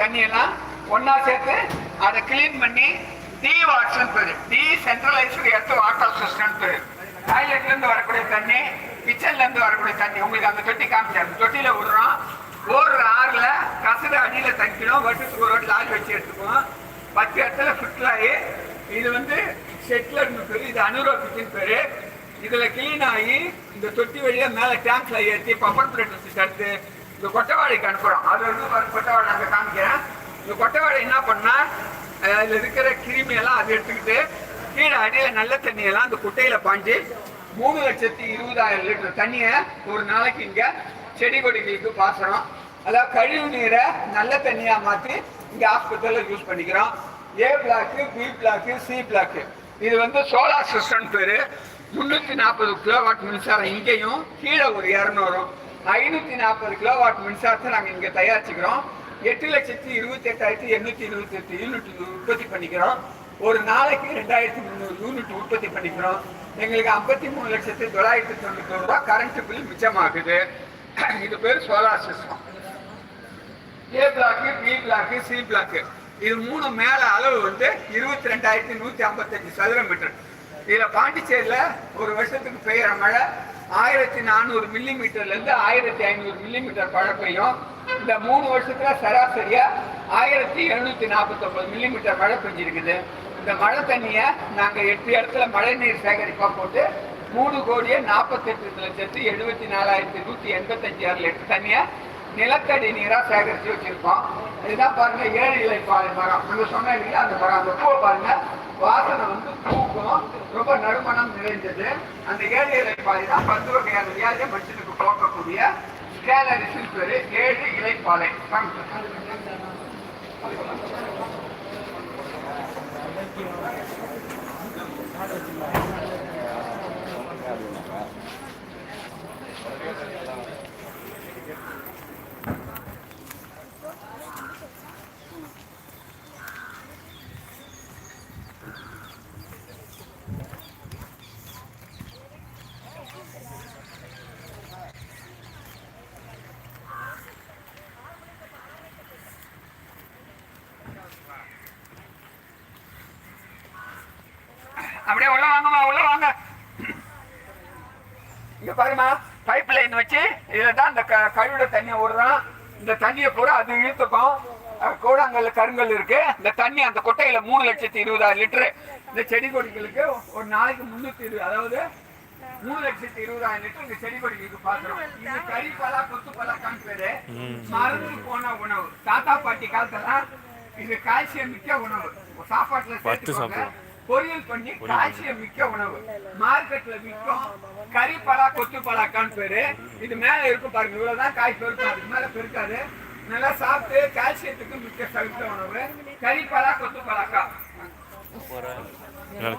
தண்ணியெல்லாம் ஒன்றா சேர்த்து அதை க்ளீன் பண்ணி டி வாட்ஸ்னு பேரு. Decentralised earth water system பேரு. டாய்லெட்ல இருந்து வரக்கூடிய தண்ணி கிச்சன்ல இருந்து வரக்கூடிய தண்ணி. உங்களுக்கு அந்த தொட்டி காமிச்சாரு. தொட்டியில விடுறோம். ஒரு ஆறுல கசடு அடியில தங்கிடும். வட்டத்துக்கு ஒரு வாட்டி ஆள் வச்சு எடுத்துக்குவோம். பத்து இடத்துல ஃபிட்லாகி இது வந்து செட்லர்னு பேரு. இது அனுரோபிக்குன்னு பேரு. இதுல கிளீன் ஆகி இந்த தொட்டி வழியா மேல டேங்க்ல ஏற்றி பப்பர் பிளேட் வச்சு தடுத்து இந்த கொட்டவாடிக்கு அனுப்புறோம். அது வந்து கொட்டவாடி அந்த காமிக்கிறேன் இந்த கொட்டவாடை என்ன பண்ணா அதில் இருக்கிற கிருமி எல்லாம் அதை எடுத்துக்கிட்டு கீழே அடியில் நல்ல தண்ணியெல்லாம் அந்த குட்டையில் பாஞ்சு மூணு லட்சத்தி இருபதாயிரம் லிட்டர் தண்ணியை ஒரு நாளைக்கு இங்கே செடி கொடிகளுக்கு பாசனம். அதாவது கழிவு நீரை நல்ல தண்ணியாக மாற்றி இங்கே ஹாஸ்பிட்டலில் யூஸ் பண்ணிக்கிறோம். A block B block C block இது வந்து சோலார் சிஸ்டம் பேர். முந்நூற்றி நாற்பது கிலோவாட் மின்சாரம் இங்கேயும் கீழே ஒரு இரநூறும் ஐநூற்றி நாற்பது கிலோவாட் மின்சாரத்தை நாங்கள் இங்கே தயாரிச்சுக்கிறோம். எட்டு லட்சத்தி இருபத்தி எட்டாயிரத்தி எண்ணூத்தி இருபத்தி எட்டு யூனிட் உற்பத்தி பண்ணிக்கிறோம். ஒரு நாளைக்கு ரெண்டாயிரத்தி முந்நூறு யூனிட் உற்பத்தி பண்ணிக்கிறோம். எங்களுக்கு ஐம்பத்தி மூணு லட்சத்தி தொள்ளாயிரத்தி தொண்ணூத்தி ரூபா கரண்ட் பில் மிச்சமாகுது. இது பேர் solar system A block B block C block இது மூணு மேல அளவு வந்து இருபத்தி ரெண்டாயிரத்தி நூத்தி ஐம்பத்தஞ்சு சதுர மீட்டர் இதுல பாண்டிச்சேரியில ஒரு வருஷத்துக்கு பெய்யற மழை ஆயிரத்தி நானூறு மில்லி இருந்து ஆயிரத்தி ஐநூறு மில்லி மீட்டர் மழை பெய்யும் இந்த மூணு வருஷத்துல சராசரியா ஆயிரத்தி எழுநூத்தி நாற்பத்தி ஒன்பது மில்லி மீட்டர் மழை பெஞ்சிருக்குது. இந்த மழை தண்ணியை நாங்க எட்டு இடத்துல மழை நீர் சேகரிப்பா போட்டு மூணு கோடியே நாற்பத்தெட்டு லட்சத்து எழுபத்தி நாலாயிரத்தி நூத்தி எண்பத்தஞ்சு ஆறு லிட்டர் தண்ணியை நிலத்தடி நீரா சேகரித்து வச்சிருக்கோம். இதுதான் பாருங்க ஏழு இலை பாரு மரம். நீங்க சொன்ன இல்லையா அந்த மரம். அந்த பூவை பாருங்க. வாசனை வந்து பூக்கும் ரொம்ப நறுமணம் நிறைஞ்சது அந்த ஏழு இலை பாலை தான் பத்து வகையான வியாதியை மனுஷனுக்கு போக்கக்கூடிய ஸ்கேலரிசின் பேரு ஏழு இலை பாலை அப்படியே உள்ள வாங்கம்மா உள்ள வாங்க. இங்க பாருமா பைப் லைன் வச்சு இதுல தான் இந்த க- தண்ணி தண்ணியை இந்த தண்ணியை பூரா அது இழுத்துக்கும். கூடாங்கல்ல கருங்கல் இருக்கு. இந்த தண்ணி அந்த கொட்டையில மூணு லட்சத்தி இருபதாயிரம் லிட்டரு. இந்த செடி கொடிகளுக்கு ஒரு நாளைக்கு முன்னூத்தி இருபது அதாவது மூணு லட்சத்தி இருபதாயிரம் லிட்டர் இந்த செடி கொடிகளுக்கு பாக்குறோம் இது கறி பலா கொத்து பலாக்கான்னு பேரு. மருந்து போன உணவு. தாத்தா பாட்டி காலத்துல இது கால்சியம் மிக்க உணவு. சாப்பாட்டுல பத்து சேர்த்துக்கோங்க பொரியல் பண்ணி கால்சியம் மிக்க உணவு. மார்க்கெட்ல விற்கும். கறி பலா கொத்து பலாக்கான்னு பேரு. இது மேல இருக்கும் பாருங்க. இவ்வளவுதான் காய் பெருக்கும் அதுக்கு மேல பெருக்காது. நல்லா சாப்பிட்டு கால்சியத்துக்கு மிக்க சவித்த உணவு. கறி பலா கொத்து பலாக்கா. நல்லா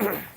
Yeah.